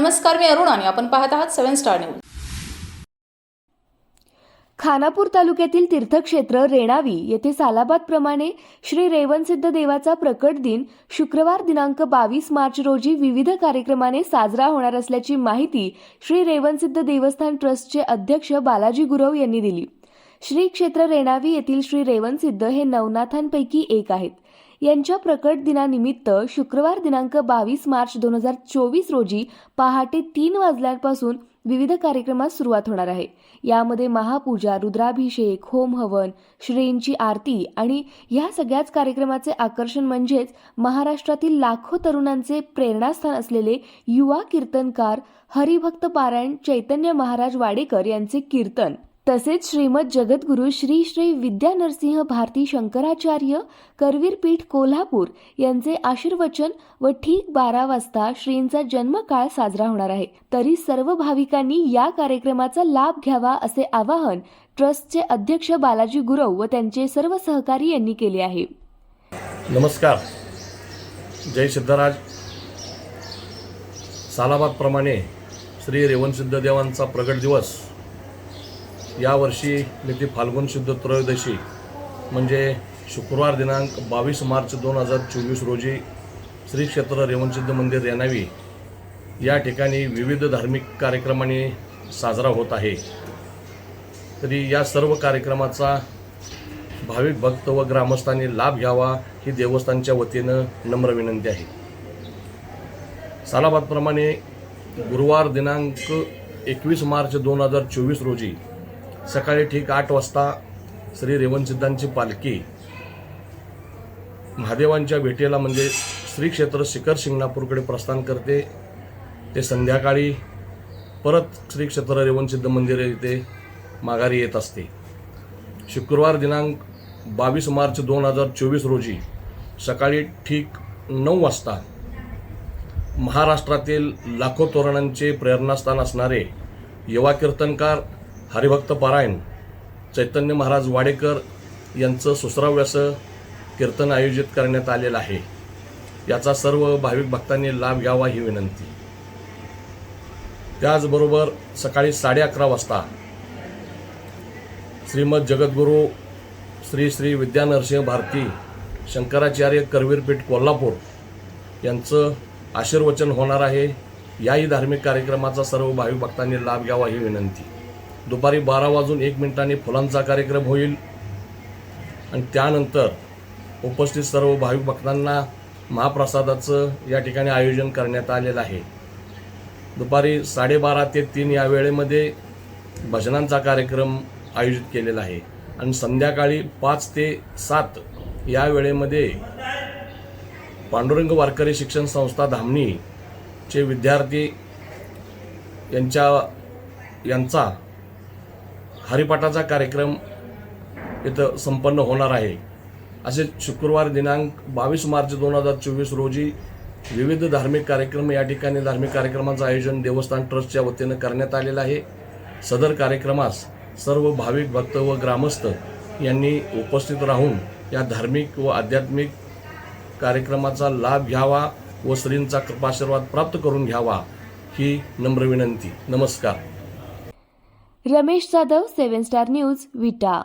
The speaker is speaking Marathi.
नमस्कार मी अरुण आणि आपण पाहत आहात सेव्हन स्टार न्यूज. खानापूर तालुक्यातील तीर्थक्षेत्र रेणावी येथे सालाबादप्रमाणे श्री रेवणसिद्ध देवाचा प्रकट दिन शुक्रवार दिनांक बावीस मार्च रोजी विविध कार्यक्रमाने साजरा होणार असल्याची माहिती श्री रेवणसिद्ध देवस्थान ट्रस्टचे अध्यक्ष बालाजी गुरव यांनी दिली. श्री क्षेत्र रेणावी येथील श्री रेवणसिद्ध हे नवनाथांपैकी एक आहेत. यांच्या प्रकट दिनानिमित्त शुक्रवार दिनांक बावीस मार्च दोन हजार चोवीस रोजी पहाटे तीन वाजल्यापासून विविध कार्यक्रमास सुरुवात होणार आहे. यामध्ये महापूजा रुद्राभिषेक होम हवन श्रींची आरती आणि या सगळ्याच कार्यक्रमाचे आकर्षण म्हणजेच महाराष्ट्रातील लाखो तरुणांचे प्रेरणास्थान असलेले युवा कीर्तनकार हरिभक्त पारायण चैतन्य महाराज वाडेकर यांचे कीर्तन. तसेच श्रीमद जगद्गुरु श्री श्री विद्या नरसिंह भारती शंकराचार्य करवीर पीठ कोल्हापूर यांचे आशीर्वचन व ठीक बारा वाजता श्रींचा जन्मकाळ साजरा होणार आहे. तरी सर्व भाविकांनी या कार्यक्रमाचा लाभ घ्यावा असे आवाहन ट्रस्टचे अध्यक्ष बालाजी गुरव व त्यांचे सर्व सहकारी यांनी केले आहे. नमस्कार. जय सिद्धराज. सालाबादप्रमाणे श्री रेवणसिद्ध देवांचा प्रगट दिवस यावर्षी मिती फाल्गुन शुद्ध त्रयोदशी म्हणजे शुक्रवार दिनांक बावीस मार्च दोन हजार चोवीस रोजी श्री क्षेत्र रेवणसिद्ध मंदिर रेणावी या ठिकाणी विविध धार्मिक कार्यक्रमाने साजरा होत आहे. तरी या सर्व कार्यक्रमाचा भाविक भक्त व ग्रामस्थांनी लाभ घ्यावा ही देवस्थानच्या वतीनं नम्र विनंती आहे. सालाबादप्रमाणे गुरुवार दिनांक एकवीस मार्च दोन हजार चोवीस रोजी सकाळी ठीक आठ वाजता श्री रेवणसिद्धांची पालखी महादेवांच्या भेटीला म्हणजे श्री क्षेत्र शिखर शिंगणापूरकडे प्रस्थान करते. ते संध्याकाळी परत श्री क्षेत्र रेवणसिद्ध मंदिर येथे माघारी येत असते. शुक्रवार दिनांक बावीस मार्च दोन हजार चोवीस रोजी सकाळी ठीक नऊ वाजता महाराष्ट्रातील लाखो तोरणांचे प्रेरणास्थान असणारे युवा कीर्तनकार हरिभक्त पारायण. चैतन्य महाराज वाडेकर यांचं सुसराव्याचं कीर्तन आयोजित करण्यात आलेलं आहे. याचा सर्व भाविक भक्तांनी लाभ घ्यावा ही विनंती. त्याचबरोबर सकाळी साडे अकरा वाजता श्रीमद जगद्गुरू श्री श्री विद्यानरसिंह भारती शंकराचार्य करवीरपीठ कोल्हापूर यांचं आशीर्वचन होणार आहे. याही धार्मिक कार्यक्रमाचा सर्व भाविक भक्तांनी लाभ घ्यावा ही विनंती. दुपारी बारा वाजून एक मिनिटांनी फुलांचा कार्यक्रम होईल. आणि त्यानंतर उपस्थित सर्व भाविक भक्तांना महाप्रसादाचं या ठिकाणी आयोजन करण्यात आलेलं आहे. दुपारी साडेबारा ते तीन या वेळेमध्ये भजनांचा कार्यक्रम आयोजित केलेला आहे. आणि संध्याकाळी पाच ते सात या वेळेमध्ये पांडुरंग वारकरी शिक्षण संस्था धामणीचे विद्यार्थी यांच्या यांचा हरिपाठाचा कार्यक्रम इथं संपन्न होणार आहे. असे शुक्रवार दिनांक बावीस मार्च दोन हजार चोवीस रोजी विविध धार्मिक कार्यक्रम या ठिकाणी धार्मिक कार्यक्रमाचं आयोजन देवस्थान ट्रस्टच्या वतीनं करण्यात आलेलं आहे. सदर कार्यक्रमास सर्व भाविक भक्त व ग्रामस्थ यांनी उपस्थित राहून या धार्मिक व आध्यात्मिक कार्यक्रमाचा लाभ घ्यावा व श्रींचा कृपाशीर्वाद प्राप्त करून घ्यावा ही नम्र विनंती. नमस्कार. Ramesh Jadhav seven star news Vita